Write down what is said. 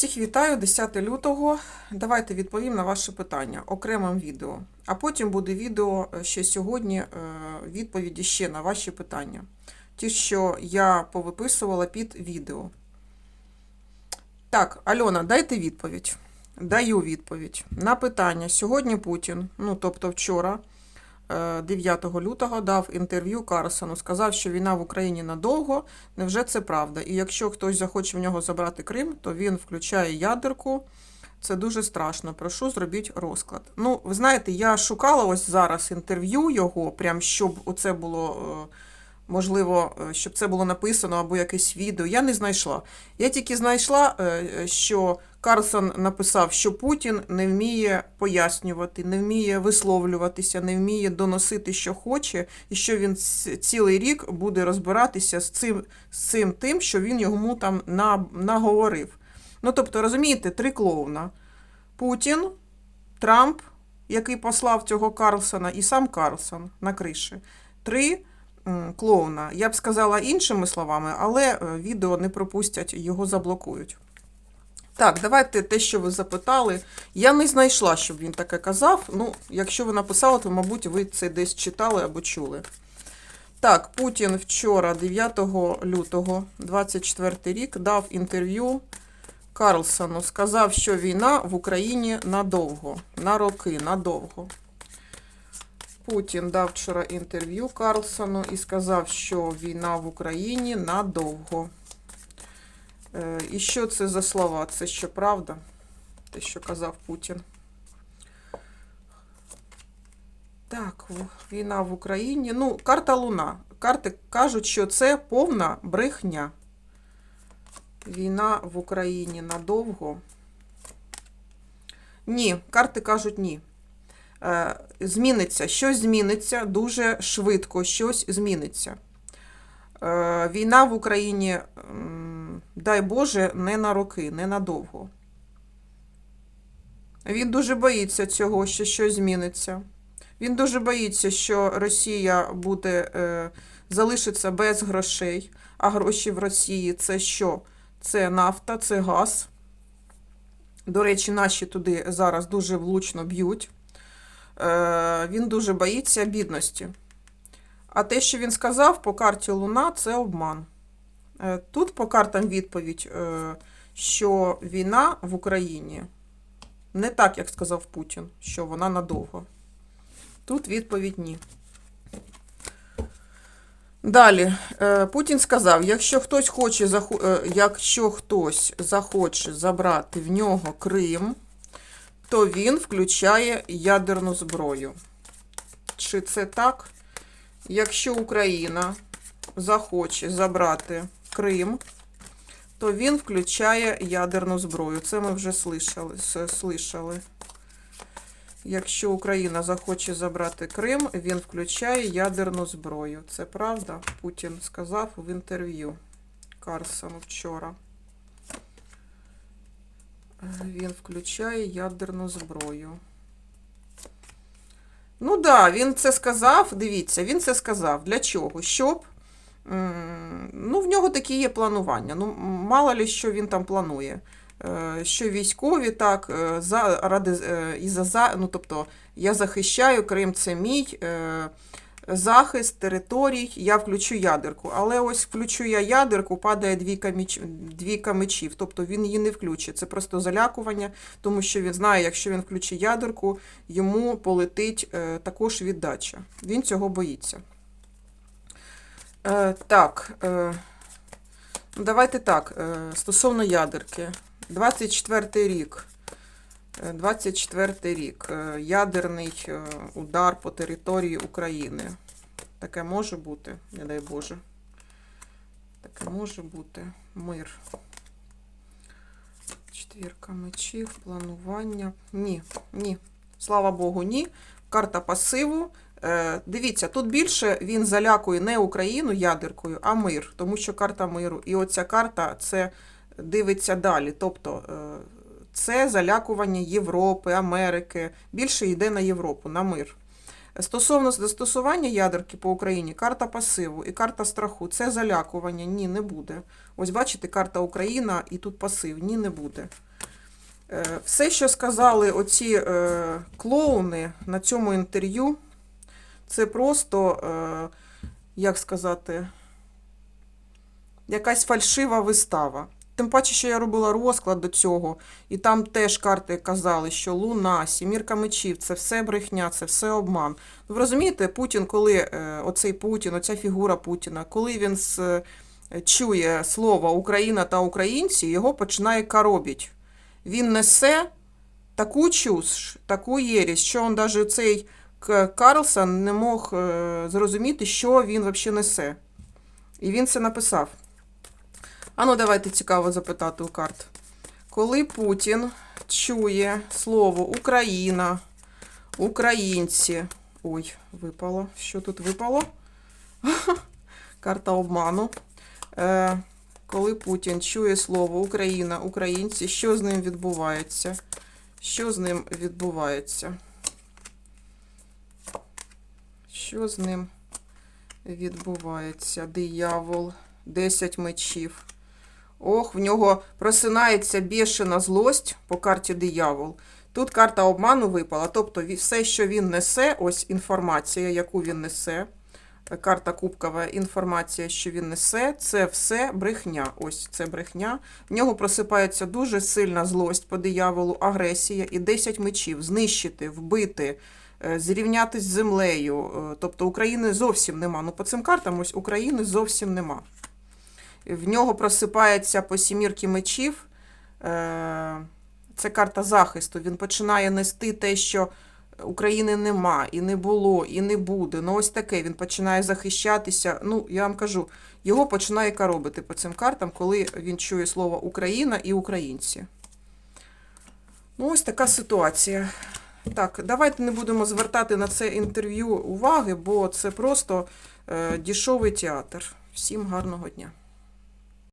Всіх вітаю 10 лютого. Давайте відповім на ваше питання окремим відео. А потім буде відео е, ще сьогодні е, відповіді ще на ваші питання. Ті, що я повиписувала під відео. Так, Альона, дайте відповідь. Даю відповідь. На питання. Сьогодні Путін, ну тобто вчора, 9 лютого, дав інтерв'ю Карсону, сказав, що війна в Україні надовго. Невже це правда? І якщо хтось захоче в нього забрати Крим, то він включає ядерку. Це дуже страшно. Прошу, зробіть розклад. Ну, ви знаєте, я шукала ось зараз інтерв'ю його, прям щоб оце було. е, Можливо, е, щоб це було написано або якесь відео. Я не знайшла. Я тільки знайшла, е, що Карлсон написав, що Путін не вміє пояснювати, не вміє висловлюватися, не вміє доносити, що хоче, і що він цілий рік буде розбиратися з цим, з цим тим, що він йому там на, наговорив. Ну, тобто, розумієте, три клоуна: Путін, Трамп, який послав цього Карлсона, і сам Карлсон на криші. Три клоуна. Я б сказала іншими словами, але е, відео не пропустять, його заблокують. Так, давайте те, що ви запитали. Я не знайшла, щоб він таке казав. Ну, якщо ви написали, то, мабуть, ви це десь читали або чули. Так, Путін вчора, 9 лютого 24 рік, дав інтерв'ю Карлсону. Сказав, що війна в Україні надовго, на роки, надовго. Путін дав вчора інтерв'ю Карлсону і сказав, що війна в Україні надовго. Е, І що це за слова? Це що правда? Те, що казав Путін. Так, війна в Україні. Ну, карта Луна. Карти кажуть, що це повна брехня. Війна в Україні надовго. Ні, карти кажуть ні. Е, Зміниться, щось зміниться дуже швидко, щось зміниться. Е, Війна в Україні, дай Боже, не на роки, не надовго. Він дуже боїться цього, що щось зміниться. Він дуже боїться, що Росія буде, е, залишиться без грошей, а гроші в Росії це що? Це нафта, це газ. До речі, наші туди зараз дуже влучно б'ють. Е, Він дуже боїться бідності. А те, що він сказав по карті Луна, це обман. Е, Тут по картам відповідь, е, що війна в Україні не так, як сказав Путін, що вона надовго. Тут відповідь ні. Далі, Путін сказав, якщо хтось хоче якщо хтось захоче забрати в нього Крим, то він включає ядерну зброю. Чи це так? Якщо Україна захоче забрати Крим, то він включає ядерну зброю. Це ми вже слышали. Якщо Україна захоче забрати Крим, він включає ядерну зброю. Це правда? Путін сказав в інтерв'ю Карсону вчора. Він включає ядерну зброю. Ну так, да, він це сказав. Дивіться, він це сказав. Для чого? Щоб. Ну, в нього такі є планування. Ну, мало ли, що він там планує. Е, Що військові так, е, за, ради, е, і за, ну, тобто, я захищаю Крим, це мій захист територій, я включу ядерку. Але ось включу я ядерку, падає двійка, міч, двійка мечів, тобто він її не включить. Це просто залякування, тому що він знає, якщо він включить ядерку, йому полетить е, також віддача. Він цього боїться. Е, так, е, ну, давайте так, е, стосовно ядерки. 24 рік. Е, 24 рік. Е, Ядерний е, удар по території України. Таке може бути, не дай Боже. Таке може бути. Мир. Четвірка мечів, планування. Ні, ні. Слава Богу, ні. Карта пасиву. Е, Дивіться, тут більше він залякує не Україну ядеркою, а мир, тому що карта миру. І оця карта це дивиться далі. Тобто це залякування Європи, Америки. Більше йде на Європу, на мир. Стосовно застосування ядерки по Україні, карта пасиву і карта страху це залякування. Ні, не буде. Ось бачите, карта Україна і тут пасив. Ні, не буде. Е, Все, що сказали оці е, клоуни на цьому інтерв'ю, це просто, е, як сказати, якась фальшива вистава. Тим паче, що я робила розклад до цього, і там теж карти казали, що Луна, Сімірка мечів, це все брехня, це все обман. Ну, ви розумієте, Путін, коли е, оцей Путін, оця фігура Путіна, коли він з, е, чує слово Україна та українці, його починає коробіть. Він несе таку чушь, таку єрість, що він навіть цей Карлсон не мог е, зрозуміти, що він взагалі несе. І він це написав. А ну, давайте цікаво запитати у карт. Коли Путін чує слово Україна, українці. Ой, випало. Що тут випало? Карта обману. Е, коли Путін чує слово Україна, українці, що з ним відбувається? Що з ним відбувається? Що з ним відбувається? Диявол, 10 мечів. Ох, в нього просинається бішена злость по карті диявол. Тут карта обману випала. Тобто все, що він несе, ось інформація, яку він несе. Карта кубкова, інформація, що він несе, це все брехня. Ось це брехня. В нього просипається дуже сильна злость по дияволу, агресія і 10 мечів. Знищити, вбити, е, зрівнятись з землею. Е, Тобто України зовсім нема. Ну, по цим картам ось України зовсім нема. В нього просипається по сімірки мечів. Е, Це карта захисту. Він починає нести те, що України нема, і не було, і не буде. Ну, ось таке. Він починає захищатися. Ну, я вам кажу, його починає коробити по цим картам, коли він чує слово Україна і українці. Ну, ось така ситуація. Так, давайте не будемо звертати на це інтерв'ю уваги, бо це просто е, дішовий театр. Всім гарного дня.